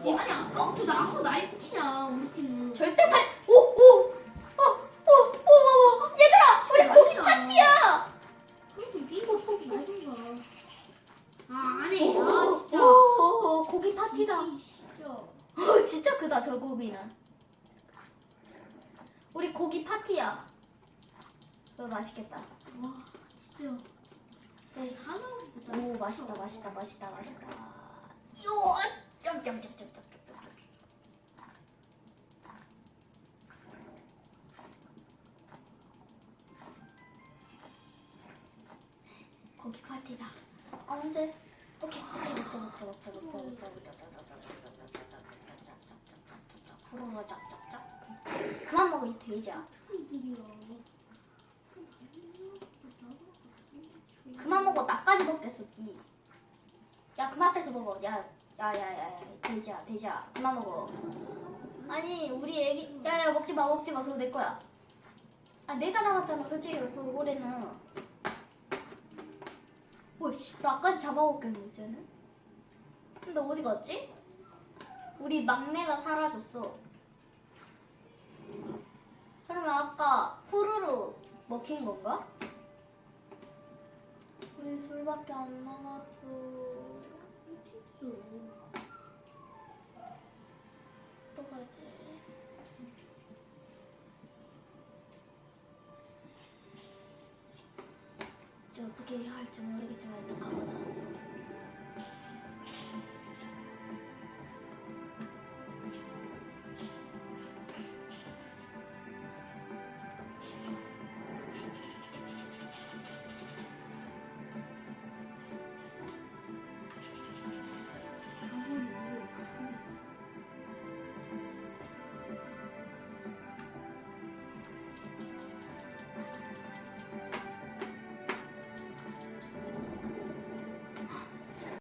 아니 아까부터 나한테 날 치냐 우리 팀은. 절대 살. 오, 오, 오, 오, 오, 오, 오. 얘들아, 우리 고기 파티야. 그래도 이거 포기 말든가. 아 안해. 오, 아 진짜. 오, 오, 오, 고기 파티다. 진짜. 어, 진짜 크다 저 고기는. 우리 고기 파티야. 그거 맛있겠다. 와 진짜. 네. 하나보다. 오, 맛있다, 맛있다, 맛있다, 맛있다. 파티다. 언제? 오케이. 그만 먹으니 돼지야. 그만 먹어. 나까지 먹겠어. 이. 야 그만 앞에서 먹어. 야 야야야야 돼지야 돼지야 그만 먹어. 아니 우리 애기 야야 먹지 마 먹지 마 그거 내 거야. 아 내가 잡았잖아 솔직히 돌고래는. 오씨 나까지 잡아먹겠네 이제는 근데 어디 갔지? 우리 막내가 사라졌어 설마 아까 후루루 먹힌 건가? 우리 둘밖에 안 남았어. dünya altın örgütü ve